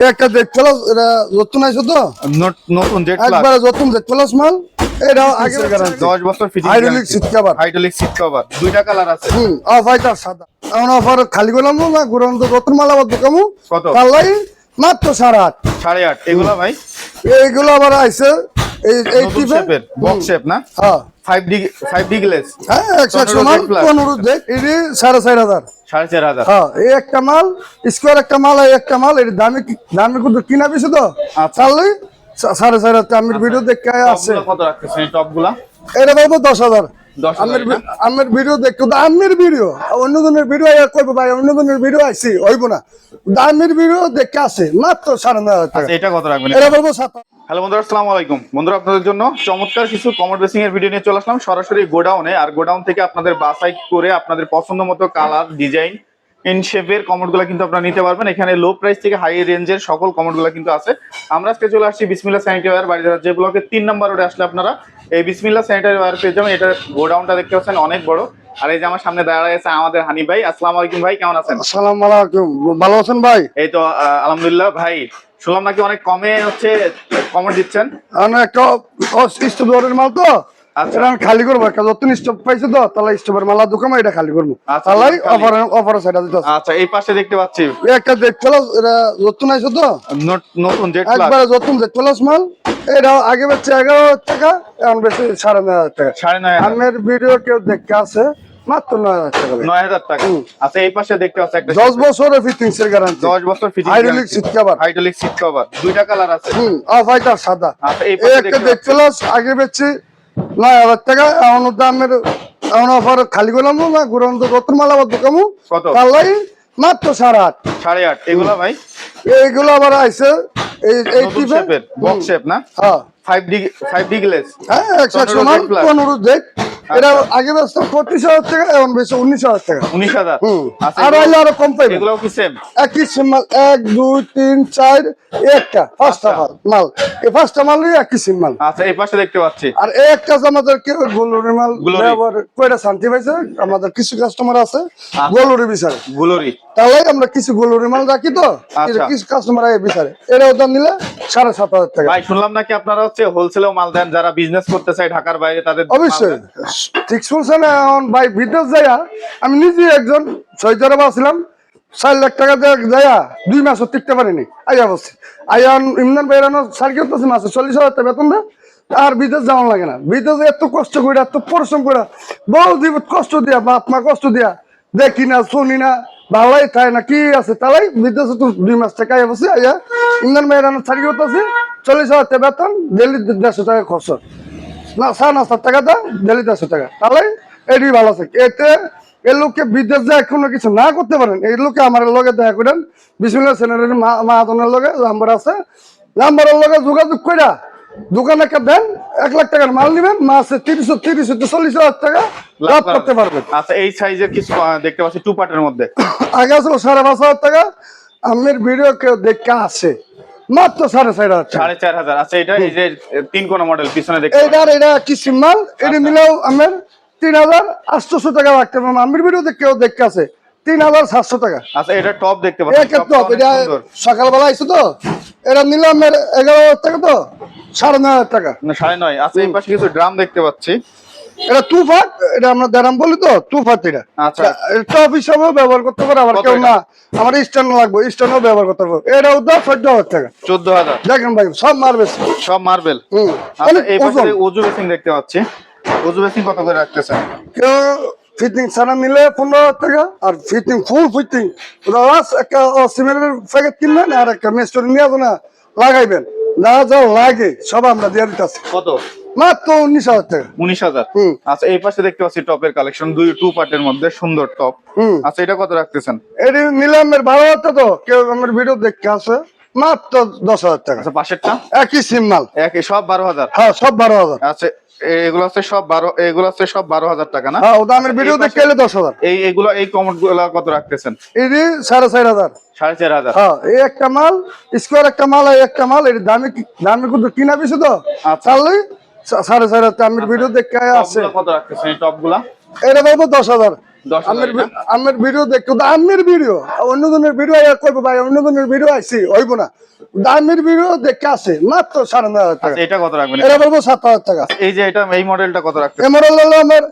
একটা দেখতে পারো, এটা নতুন আছে তো? নত- নতুন জেট প্লাস একবারে নতুন দেখতে পারো মাল এটা আগে দশ বছর fitting hydraulic seat cover hydraulic seat cover দুইটা কালার আছে। হুম অফ হোয়াইট আর সাদা। এখন অফার খালি করলাম না গুরন তো নতুন মাল আবার দোকামু কত? কালাই মাত্র সাড়ে আট। সাড়ে আট। এগুলো ভাই? এইগুলো আবার আইছে। এই এই শেপের বক্স শেপ না? হ্যাঁ। Five D five D glass হ্যাঁ একশো একশো পনেরো মাল jet plus। পনেরো দেখ এটি সাড়ে চার হাজার। সাড়ে চার হাজার। হ্যাঁ এই একটা মাল স্কোয়ার একটা মাল এই একটা মাল এর দামে দামে কিন্তু কিনা বেশি তো? আচ্ছা। চাললে সাড়ে চার হাজার আমির ভিডিও দেখে আছে। টপগুলো কত রাখতেছেন এই টপগুলা? এটা বলব দশ হাজার। আমের আমের ভিডিও দেখো আমের ভিডিও অন্য জনের ভিডিও করব ভাই অন্য জনের ভিডিও আইসি হইব না। ভিডিও দেখে আছে মাত্র সাড়ে নয় হাজার টাকা। আচ্ছা, এটা কত রাখবেন? এটা বলব সাত হ্যালো বন্ধুরা, আসসালামু আলাইকুম। বন্ধুরা, আপনাদের জন্য চমৎকার কিছু কমর বেসিং এর ভিডিও নিয়ে চলে আসলাম। সরাসরি গোডাউনে, আর গোডাউন থেকে আপনাদের বাসাই করে আপনাদের পছন্দ মতো কালার ডিজাইন ইন শেপের কমোডগুলো কিন্তু আপনারা নিতে পারবেন। এখানে লো প্রাইস থেকে হাই রেঞ্জের সকল কমোডগুলো কিন্তু আছে। আমরা আজকে চলে আসছি বিসমিল্লা স্যানিটারি ওয়ার বাড়ি যে ব্লকে তিন নম্বর রোডে আসলে আপনারা এই বিসমিল্লা স্যানিটারি ওয়ার পেয়ে যাবেন। এটা গোডাউনটা দেখতে পাচ্ছেন, অনেক বড়। আর এই যে আমার সামনে দাঁড়ায় আছে আমাদের হানি ভাই। আসসালামু আলাইকুম ভাই কেমন আছেন? আসসালামু আলাইকুম। ভালো আছেন ভাই? এই তো আলহামদুলিল্লাহ ভাই। শুনলাম নাকি অনেক কমে হচ্ছে কমে দিচ্ছেন। একটা মাল তো? আচ্ছা। খালি করব। একটা নতুন স্টোভ পাইছে তো তাহলে স্টোভের মালা দোকান এটা খালি করব। তাহলে অফার অফার সাইডা দিতে আচ্ছা এই পাশে দেখতে পাচ্ছি। একটা দেখতে এটা তো? নতুন জেট প্লাস একবারে মাল এটা আগে এগারো হাজার টাকা এখন বেচছে সাড়ে নয় হাজার টাকা। সাড়ে নয় আমের ভিডিও কেউ দেখতে আছে মাত্র নয় হাজার টাকা নয় হাজার টাকা। আচ্ছা এই পাশে দেখতে পাচ্ছি একটা দশ বছরের ফিটিংস এর গ্যারান্টি দশ বছর fitting hydraulic seat cover hydraulic seat cover দুইটা কালার আছে। হুম অফ হোয়াইট আর সাদা। আচ্ছা এই পাশে দেখতে পাচ্ছি আগে নয় হাজার টাকা এখন দামের এখন অফার খালি করলাম না গুরন্ত তো নতুন মাল আবার দোকামু তার লাগে মাত্র সাড়ে আট। সাড়ে আট। এগুলো ভাই? এইগুলো আবার আইছে এই এই নতুন টিপে বক্স শেপ না? হ্যাঁ। Five D five D glass হ্যাঁ একশো একশো। পনেরো দেখ এটা আগে বেচত পঁচিশ হাজার টাকা এখন বেচছে উনিশ হাজার টাকা। উনিশ হাজার? আচ্ছা আর আইলে আরও কম পাইবে এগুলো কি সেম একই সিম মাল এক দুই তিন চার একটা পাঁচটা আচ্ছা। মাল মাল। এই পাঁচটা মালই একই সিম মাল। আচ্ছা এই পাশে দেখতে পাচ্ছি। আর এই একটা আমাদের কি গোলুরি মাল কইরা শান্তি পাইছে? আমাদের কিছু কাস্টমার আছে গোলুরি বিচারে। গুলোরি। তাহলে আমরা কিছু গোলুরি মাল রাখি তো আচ্ছা। কিছু কাস্টমার আগে বিচারে। এর দাম নিলে সাড়ে সাত হাজার টাকা। ভাই শুনলাম নাকি আপনারা হচ্ছে হোলসেলেও মাল দেন যারা বিজনেস করতে চায় ঢাকার বাইরে তাদের অবশ্যই। ঠিক শুনছেন এখন? ভাই, বিদেশ যাইয়া আমি নিজে একজন ছয় সৈতরে বাসছিলাম চার লাখ টাকা যাইয়া দুই মাসও টিকতে পারিনি। আইয়া বসছি। আইয়া ইমরান ভাইরানো সার করতেছি মাসে চল্লিশ হাজার টাকা বেতন দেয়। আর বিদেশ যাওয়ান লাগে না। বিদেশে এত কষ্ট করে এত পরিশ্রম করে বহু দিব কষ্ট দিয়া, বাপ মা কষ্ট দিয়া দেখি না, শুনি না, ভালাই খায় না, কি আছে? তালাই বিদেশে তো দুই মাস টাকা বসে আইয়া ইমরান ভাইরানো সার করতেছি চল্লিশ হাজার টাকা বেতন দিল্লি দেড়শো টাকা খরচ না সাড়ে নশো টাকা দাম দিল্লি দেড়শো টাকা। তাহলে এটি ভালো আছে। এতে এই লোককে বিদেশ যায় কোনো কিছু না করতে পারেন। এই লোককে আমার লগে দেখা করেন। বিসমিল্লা সেনারের মাহাজনের লগে নাম্বার আছে। নাম্বারের লগে যোগাযোগ কইরা দোকানে একটা দেন এক লাখ টাকার মাল নিবেন মাসে তিরিশ তিরিশ হতে চল্লিশ হাজার টাকা লাভ করতে পারবেন আচ্ছা এই সাইজের কিছু দেখতে পাচ্ছি টু পার্টের মধ্যে। আগে আসলে সাড়ে পাঁচ হাজার টাকা। আমের ভিডিও কেউ দেখে আসে। মাত্র সাড়ে চার হাজার সাড়ে চার হাজার। আচ্ছা এটা এই যে তিন কোন মডেল পিছনে দেখতে। এইটার এটা কি সিম্মাল এটা আচ্ছা। মিলেও আমার তিন হাজার আটশোশো টাকা রাখতে পারব আমির ভিডিওতে কেউ দেখতে আছে। তিন হাজার সাতশো টাকা। আচ্ছা এটা টপ দেখতে পাচ্ছি টপ এটা সকালবেলা আইসো তো। এটা নিলে আমার এগারো হাজার টাকা তো? সাড়ে নয় হাজার টাকা। না, সাড়ে নয়। আচ্ছা এই পাশে কিছু ড্রাম দেখতে পাচ্ছি। এটা টু ফাট এটা আমরা দেরাম বলি তো টু ফাট এটা। আচ্ছা। টপ হিসাবেও ব্যবহার করতে পারে আবার কেউ না আমার স্ট্যান্ড লাগবে স্ট্যান্ডও ব্যবহার করতে পারব। এটাও তো চোদ্দ হাজার টাকা। চোদ্দ হাজার? দেখেন ভাই সব মার বেশি সব মার্বেল হুম। আচ্ছা এই পাশে উজু বেসিং দেখতে পাচ্ছি। উজু বেসিং কত করে রাখতেছেন? কেউ ফিটিং ছাড়া নিলে পনেরো হাজার টাকা আর ফিটিং ফুল ফিটিং একটা সিমেন্টের প্যাকেট কিনবেন আর একটা মেস্টোরি নিয়ে আসবেন লাগাইবেন। না যা লাগে সব আমরা দিয়ে দিতেছি। কত? মাত্র উনিশ হাজার টাকা। উনিশ হাজার? আচ্ছা এই পাশে দেখতে পাচ্ছি টপের কালেকশন দুই টু পার্টের মধ্যে সুন্দর টপ। আচ্ছা এটা কত রাখতেছেন? এটি নিলামের তো কেউ আমার ভিডিও দেখতে আসে। মাত্র দশ হাজার টাকা। আচ্ছা পাশেরটা? একই সিম মাল। একই সব বারো হাজার? হ্যাঁ সব বারো হাজার। আচ্ছা এগুলো হচ্ছে সব বারো এগুলো হচ্ছে সব বারো হাজার টাকা না? হ্যাঁ ওটা আমার ভিডিও দেখতে দশ হাজার। এই এগুলো এই গুলো কত রাখতেছেন? এটি সাড়ে চার হাজার। সাড়ে চার হাজার। হ্যাঁ এই একটা মাল স্কোয়ার একটা মাল এই একটা মাল এর দামে কি- দামে কিন্তু কিনা বেশি তো? আচ্ছা। তাহলে সাড়ে চার হাজার আমের ভিডিও দেখে আছে। কত রাখতেছেন এই এটা বলব দশ হাজার। আমের আমের ভিডিও দেখতো আমের ভিডিও অন্য জনের ভিডিও করব ভাই অন্য জনের ভিডিও আইসি হইব না। দামের ভিডিও দেখে আছে মাত্র সাড়ে নয় হাজার টাকা। আচ্ছা এটা কত রাখবেন? এটা বলব সাত হাজার টাকা। এই যে এটা এই মডেলটা কত রাখবেন এই মডেল হলো আমার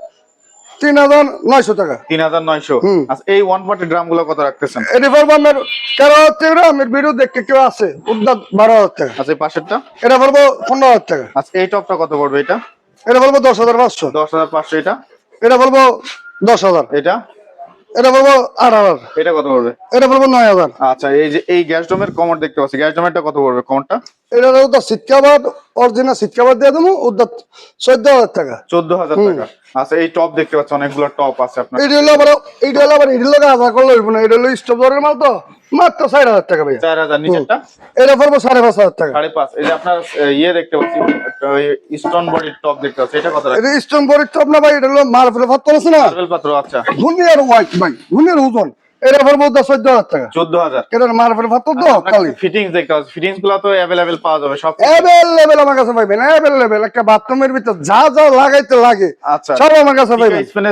তিন হাজার নয়শো টাকা। তিন হাজার নয়শো। আচ্ছা এই ওয়ান পার্টি ড্রামগুলো কত রাখতেছেন? এটা বলব তেরো হাজার থেকে আমের ভিডিও দেখে কেউ আছে উদ্যাত বারো হাজার টাকা। আচ্ছা এই পাশেরটা? এটা বলব পনেরো হাজার টাকা। আচ্ছা এই টপটা কত পড়বে এটা? এটা বলব দশ হাজার পাঁচশো। দশ হাজার পাঁচশো এটা? এটা বলব দশ হাজার। এটা? এটা বলব আট হাজার। এটা কত পড়বে? এটা বলব নয় হাজার। আচ্ছা এই যে এই গ্যাস ডোমের কমর দেখতে পাচ্ছি। গ্যাস ডোমেরটা কত পড়বে? কমরটা? এটা তো সিটকাবাদ অরিজিনাল সিটকাবাদ দিয়ে দেবো উদ্যাত চোদ্দ হাজার টাকা। চোদ্দ হাজার টাকা। আচ্ছা এই টপ দেখতে পাচ্ছি অনেকগুলো টপ আছে আপনার। এটা হলো আবার এটা হলো আবার এটা হলো আধা করলে না। এটা হলো স্টোভ মাল তো। মাত্র সাড়ে হাজার টাকা ভাইয়া। চার হাজার নিচেরটা? এটা পড়ব সাড়ে পাঁচ হাজার টাকা। সাড়ে পাঁচ। এই যে আপনার ইয়ে দেখতে পাচ্ছি স্টোন বডির টপ দেখতে পাচ্ছি। এটা কত এটা স্টোন বড়ির টপ না ভাই এটা হলো মার্বেল পাত্র আছে না? মার্বেল পাত্র আচ্ছা। দুনিয়ার ওয়াইট ভাই ধুনিয়ার ওজন। হাজার আচ্ছা। মানে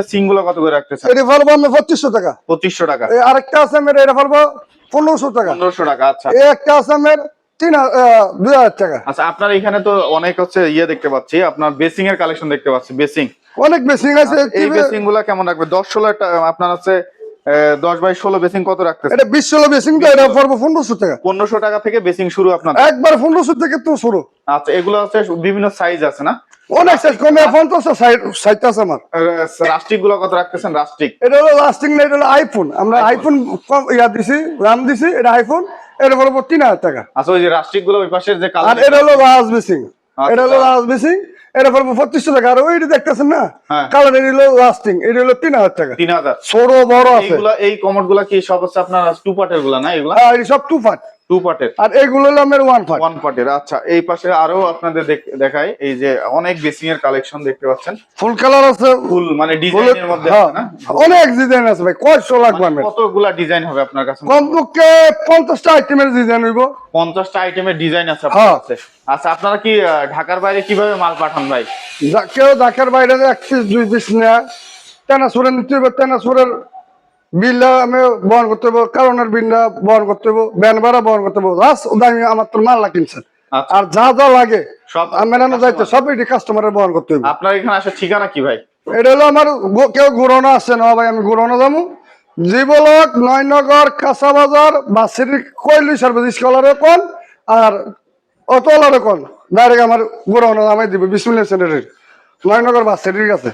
আচ্ছা। হাজার। টাকা। আচ্ছা। আপনার এখানে তো অনেক হচ্ছে ইয়ে দেখতে পাচ্ছি আপনার বেসিং এর কালেকশন দেখতে পাচ্ছি বেসিং অনেক বেসিং আছে এই বেসিংগুলা কেমন রাখবে? দশ ষোলো আপনার আছে 10 বাই 16 বেসিং কত রাখতেছেন? এটা 20 16 বেসিং তো এটা পড়বে 1500 টাকা। 1500 টাকা থেকে বেসিং শুরু আপনাদের? একবার 1500 থেকে তো শুরু। আচ্ছা এগুলো আছে বিভিন্ন সাইজ আছে না? অনেক সাইজ কমে 50 সাইজ সাইজ আছে আমার। রাস্টিকগুলো কত রাখতেছেন রাস্টিক এটা হলো লাস্টিং না এটা হলো আইফোন আমরা আইফোন কম ইয়া দিছি রাম দিছি এটা আইফোন এটা বলব 3000 টাকা। আচ্ছা ওই যে রাস্টিকগুলো ওই পাশের যে কালার আর এটা হলো রাজ আচ্ছা। বেসিং এটা হলো রাজ বেসিং এটা পড়ব পঁচিশশো টাকা আর ওইটা দেখতেছেন না? হ্যাঁ। কালার এটা হলো লাস্টিং এটা হলো তিন হাজার টাকা। তিন হাজার। ছোট বড় আছে। এই কমটগুলা কি সব হচ্ছে আপনার টু পার্টেরগুলা না এগুলা? সব টু ফাট টু পার্টের আর এইগুলো হলো আমার ওয়ান ফাট ওয়ান পার্টের আচ্ছা এই পাশে আরও আপনাদের দেখাই এই যে অনেক বেসিং এর কালেকশন দেখতে পাচ্ছেন। ফুল কালার আছে। ফুল মানে ডিজাইনের মধ্যে হ্যাঁ, না? অনেক ডিজাইন আছে ভাই কয়শো লাগবে আমার কতগুলা ডিজাইন হবে আপনার কাছে? কমপক্ষে আইটেমের ডিজাইন হইব। আইটেমের ডিজাইন আছে আপনার হ্যাঁ। কাছে। আচ্ছা আপনারা কি ঢাকার বাইরে কীভাবে মাল পাঠান ভাই? কেউ ঢাকার বাইরে এক পিস দুই পিস নেয়। তেনাসুরের নিতে হবে তেনাসুরের বিলটা আমি বহন করতে হব কারণের বিলটা বহন করতে হব ব্যান ভাড়া বহন করতে হব। দামি আমার তো মাল কিনছেন। আচ্ছা। আর যা যা লাগে সব আমি মেলানো যাইতে সব এটি কাস্টমারের বহন করতে হবে আপনার এখানে আসার ঠিকানা কি ভাই? এটা হলো আমার কেউ ঘুরানো আছে না ভাই আমি ঘুরানো যাব। জীবলক নয়নগর কাঁচা বাজার বাসের কইলি সার্ভিস স্কলারে কোন আর অটোলারে কোন। ডাইরেক্ট আমার ঘুরানো নামাই দিবে বিসমিল্লা সেন্টারের। নয়নগর বাসের কাছে